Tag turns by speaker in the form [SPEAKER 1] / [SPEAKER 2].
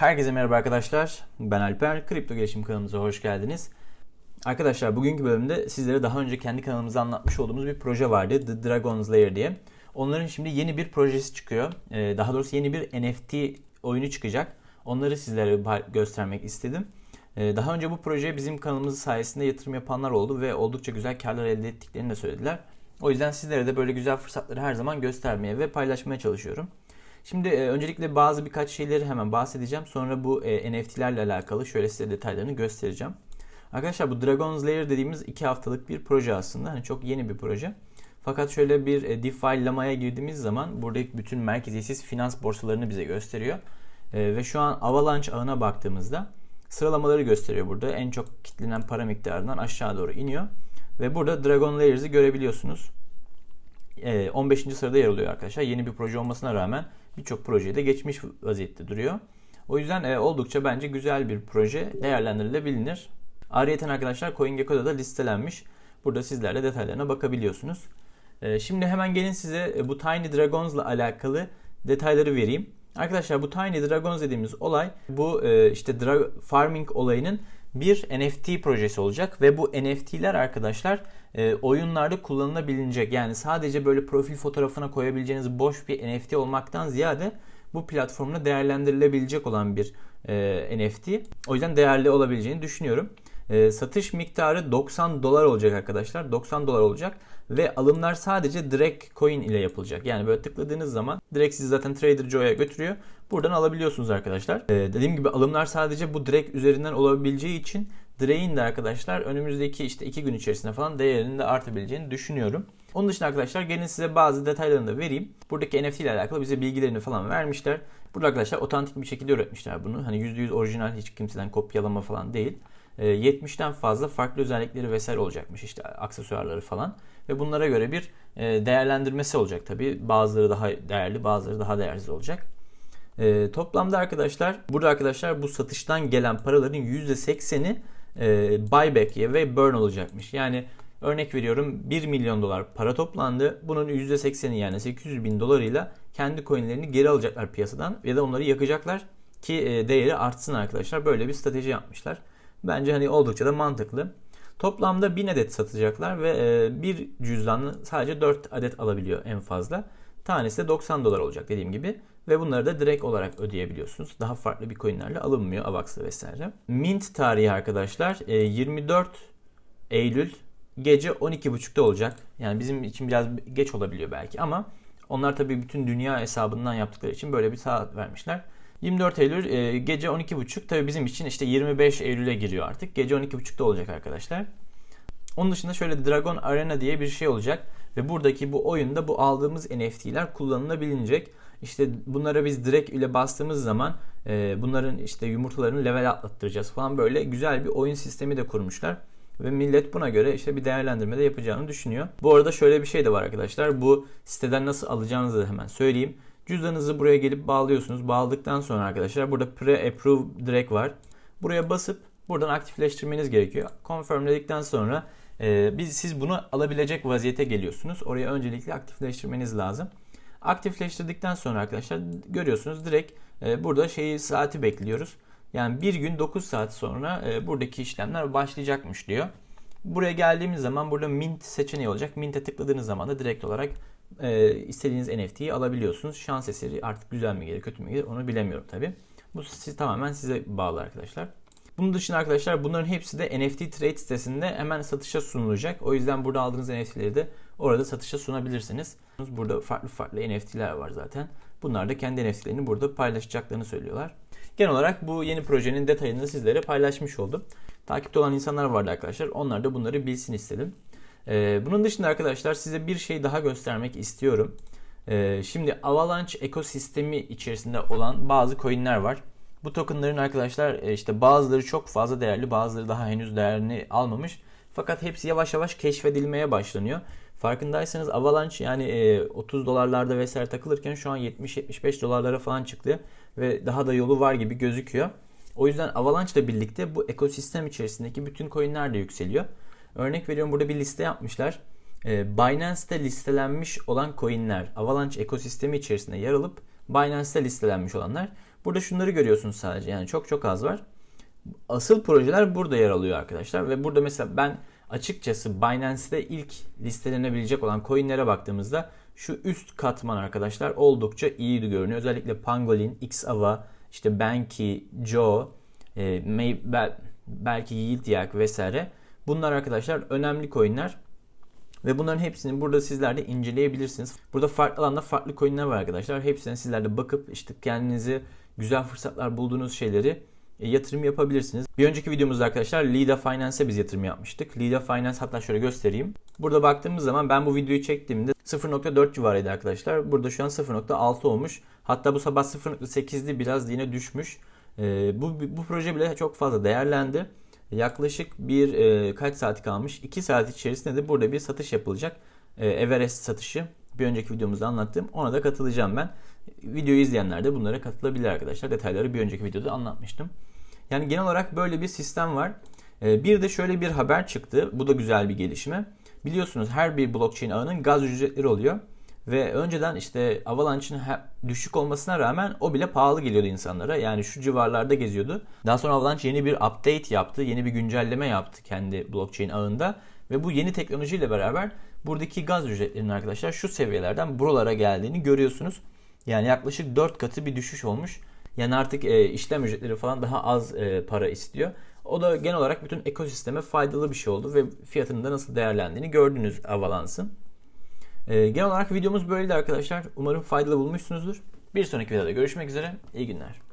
[SPEAKER 1] Herkese merhaba arkadaşlar. Ben Alper. Kripto Gelişim kanalımıza hoş geldiniz. Arkadaşlar bugünkü bölümde sizlere daha önce kendi kanalımızda anlatmış olduğumuz bir proje vardı. The Dragon's Lair diye. Onların şimdi yeni bir projesi çıkıyor. Ee, Daha doğrusu yeni bir NFT oyunu çıkacak. Onları sizlere göstermek istedim. Ee, Daha önce bu projeye bizim kanalımız sayesinde yatırım yapanlar oldu ve oldukça güzel karlar elde ettiklerini de söylediler. O yüzden sizlere de böyle güzel fırsatları her zaman göstermeye ve paylaşmaya çalışıyorum. Şimdi e, öncelikle bazı birkaç şeyleri hemen bahsedeceğim. Sonra bu e, NFT'lerle alakalı şöyle size detaylarını göstereceğim. Arkadaşlar bu Dragon's Lair dediğimiz 2 haftalık bir proje aslında. Hani çok yeni bir proje. Fakat şöyle bir e, DeFi lamaya girdiğimiz zaman buradaki bütün merkeziyetsiz finans borsalarını bize gösteriyor. E, ve şu an Avalanche ağına baktığımızda sıralamaları gösteriyor burada. En çok kitlenen para miktarından aşağı doğru iniyor. Ve burada Dragon Lairs'i görebiliyorsunuz. E, 15. sırada yer alıyor arkadaşlar. Yeni bir proje olmasına rağmen birçok projeyi de geçmiş vaziyette duruyor. O yüzden e, oldukça bence güzel bir proje değerlendirilebilir. Ayrıca arkadaşlar CoinGecko'da da listelenmiş. Burada sizler de detaylarına bakabiliyorsunuz. E, şimdi hemen gelin size e, bu Tiny Dragons'la alakalı detayları vereyim. Arkadaşlar bu Tiny Dragons dediğimiz olay bu e, işte farming olayının bir NFT projesi olacak ve bu NFT'ler arkadaşlar e, oyunlarda kullanılabilecek. Yani sadece böyle profil fotoğrafına koyabileceğiniz boş bir NFT olmaktan ziyade bu platformda değerlendirilebilecek olan bir e, NFT. O yüzden değerli olabileceğini düşünüyorum. E, satış miktarı 90 dolar olacak arkadaşlar. 90 dolar olacak ve alımlar sadece direkt coin ile yapılacak. Yani böyle tıkladığınız zaman direkt sizi zaten Trader Joe'ya götürüyor. Buradan alabiliyorsunuz arkadaşlar. E, dediğim gibi alımlar sadece bu direkt üzerinden olabileceği için Drake'in de arkadaşlar önümüzdeki işte iki gün içerisinde falan değerinin de artabileceğini düşünüyorum. Onun dışında arkadaşlar gelin size bazı detaylarını da vereyim. Buradaki NFT ile alakalı bize bilgilerini falan vermişler. Burada arkadaşlar otantik bir şekilde üretmişler bunu. Hani %100 orijinal hiç kimseden kopyalama falan değil. 70'ten fazla farklı özellikleri vesaire olacakmış işte aksesuarları falan. Ve bunlara göre bir değerlendirmesi olacak tabi. Bazıları daha değerli bazıları daha değersiz olacak. E, toplamda arkadaşlar burada arkadaşlar bu satıştan gelen paraların %80'i e, buyback ve burn olacakmış. Yani örnek veriyorum 1 milyon dolar para toplandı. Bunun %80'i yani 800 bin dolarıyla kendi coinlerini geri alacaklar piyasadan ya da onları yakacaklar ki e, değeri artsın arkadaşlar. Böyle bir strateji yapmışlar. Bence hani oldukça da mantıklı. Toplamda 1000 adet satacaklar ve e, bir cüzdanlı sadece 4 adet alabiliyor en fazla. Tanesi de 90 dolar olacak dediğim gibi. Ve bunları da direkt olarak ödeyebiliyorsunuz. Daha farklı bir coinlerle alınmıyor Avax'la vesaire. Mint tarihi arkadaşlar 24 Eylül gece 12.30'da olacak. Yani bizim için biraz geç olabiliyor belki ama onlar tabii bütün dünya hesabından yaptıkları için böyle bir saat vermişler. 24 Eylül e, gece 12.30 tabii bizim için işte 25 Eylül'e giriyor artık. Gece 12.30'da olacak arkadaşlar. Onun dışında şöyle Dragon Arena diye bir şey olacak. Ve buradaki bu oyunda bu aldığımız NFT'ler kullanılabilecek. İşte bunlara biz direkt ile bastığımız zaman e, bunların işte yumurtalarını level atlattıracağız falan böyle güzel bir oyun sistemi de kurmuşlar. Ve millet buna göre işte bir değerlendirme de yapacağını düşünüyor. Bu arada şöyle bir şey de var arkadaşlar. Bu siteden nasıl alacağınızı da hemen söyleyeyim. Cüzdanınızı buraya gelip bağlıyorsunuz. Bağladıktan sonra arkadaşlar burada pre-approve direkt var. Buraya basıp buradan aktifleştirmeniz gerekiyor. Confirm dedikten sonra e, biz siz bunu alabilecek vaziyete geliyorsunuz. Oraya öncelikle aktifleştirmeniz lazım. Aktifleştirdikten sonra arkadaşlar görüyorsunuz direkt e, burada şeyi saati bekliyoruz. Yani bir gün 9 saat sonra e, buradaki işlemler başlayacakmış diyor. Buraya geldiğimiz zaman burada mint seçeneği olacak. Mint'e tıkladığınız zaman da direkt olarak e, istediğiniz NFT'yi alabiliyorsunuz. Şans eseri artık güzel mi gelir kötü mü gelir onu bilemiyorum tabi. Bu siz, tamamen size bağlı arkadaşlar. Bunun dışında arkadaşlar bunların hepsi de NFT Trade sitesinde hemen satışa sunulacak. O yüzden burada aldığınız NFT'leri de orada satışa sunabilirsiniz. Burada farklı farklı NFT'ler var zaten. Bunlar da kendi NFT'lerini burada paylaşacaklarını söylüyorlar. Genel olarak bu yeni projenin detayını sizlere paylaşmış oldum. Takipte olan insanlar vardı arkadaşlar. Onlar da bunları bilsin istedim. Ee, bunun dışında arkadaşlar size bir şey daha göstermek istiyorum. Ee, şimdi Avalanche ekosistemi içerisinde olan bazı coinler var. Bu tokenların arkadaşlar e, işte bazıları çok fazla değerli, bazıları daha henüz değerini almamış. Fakat hepsi yavaş yavaş keşfedilmeye başlanıyor. Farkındaysanız Avalanche yani 30 dolarlarda vesaire takılırken şu an 70-75 dolarlara falan çıktı ve daha da yolu var gibi gözüküyor. O yüzden Avalanche ile birlikte bu ekosistem içerisindeki bütün coinler de yükseliyor. Örnek veriyorum burada bir liste yapmışlar. Binance'te listelenmiş olan coinler Avalanche ekosistemi içerisinde yer alıp Binance'te listelenmiş olanlar. Burada şunları görüyorsunuz sadece. Yani çok çok az var. Asıl projeler burada yer alıyor arkadaşlar. Ve burada mesela ben açıkçası Binance'de ilk listelenebilecek olan coinlere baktığımızda şu üst katman arkadaşlar oldukça iyi görünüyor. Özellikle Pangolin, Xava, işte Banky, Joe, e, May, bel, belki Yield vesaire. Bunlar arkadaşlar önemli coinler. Ve bunların hepsini burada sizler de inceleyebilirsiniz. Burada farklı alanda farklı coinler var arkadaşlar. Hepsine sizler de bakıp işte kendinizi güzel fırsatlar bulduğunuz şeyleri e, yatırım yapabilirsiniz. Bir önceki videomuzda arkadaşlar Lida Finance'e biz yatırım yapmıştık. Lida Finance hatta şöyle göstereyim. Burada baktığımız zaman ben bu videoyu çektiğimde 0.4 civarıydı arkadaşlar. Burada şu an 0.6 olmuş. Hatta bu sabah 0.8'di biraz yine düşmüş. E, bu, bu proje bile çok fazla değerlendi. Yaklaşık bir e, kaç saat kalmış? 2 saat içerisinde de burada bir satış yapılacak. E, Everest satışı. Bir önceki videomuzda anlattım. Ona da katılacağım ben. Videoyu izleyenler de bunlara katılabilir arkadaşlar. Detayları bir önceki videoda anlatmıştım. Yani genel olarak böyle bir sistem var. E, bir de şöyle bir haber çıktı. Bu da güzel bir gelişme. Biliyorsunuz her bir blockchain ağının gaz ücretleri oluyor. Ve önceden işte Avalanche'ın düşük olmasına rağmen o bile pahalı geliyordu insanlara. Yani şu civarlarda geziyordu. Daha sonra Avalanche yeni bir update yaptı. Yeni bir güncelleme yaptı kendi blockchain ağında. Ve bu yeni teknolojiyle beraber buradaki gaz ücretlerinin arkadaşlar şu seviyelerden buralara geldiğini görüyorsunuz. Yani yaklaşık 4 katı bir düşüş olmuş. Yani artık e, işlem ücretleri falan daha az e, para istiyor. O da genel olarak bütün ekosisteme faydalı bir şey oldu ve fiyatının da nasıl değerlendiğini gördünüz Avalanche'ın. E, genel olarak videomuz böyleydi arkadaşlar. Umarım faydalı bulmuşsunuzdur. Bir sonraki videoda görüşmek üzere. İyi günler.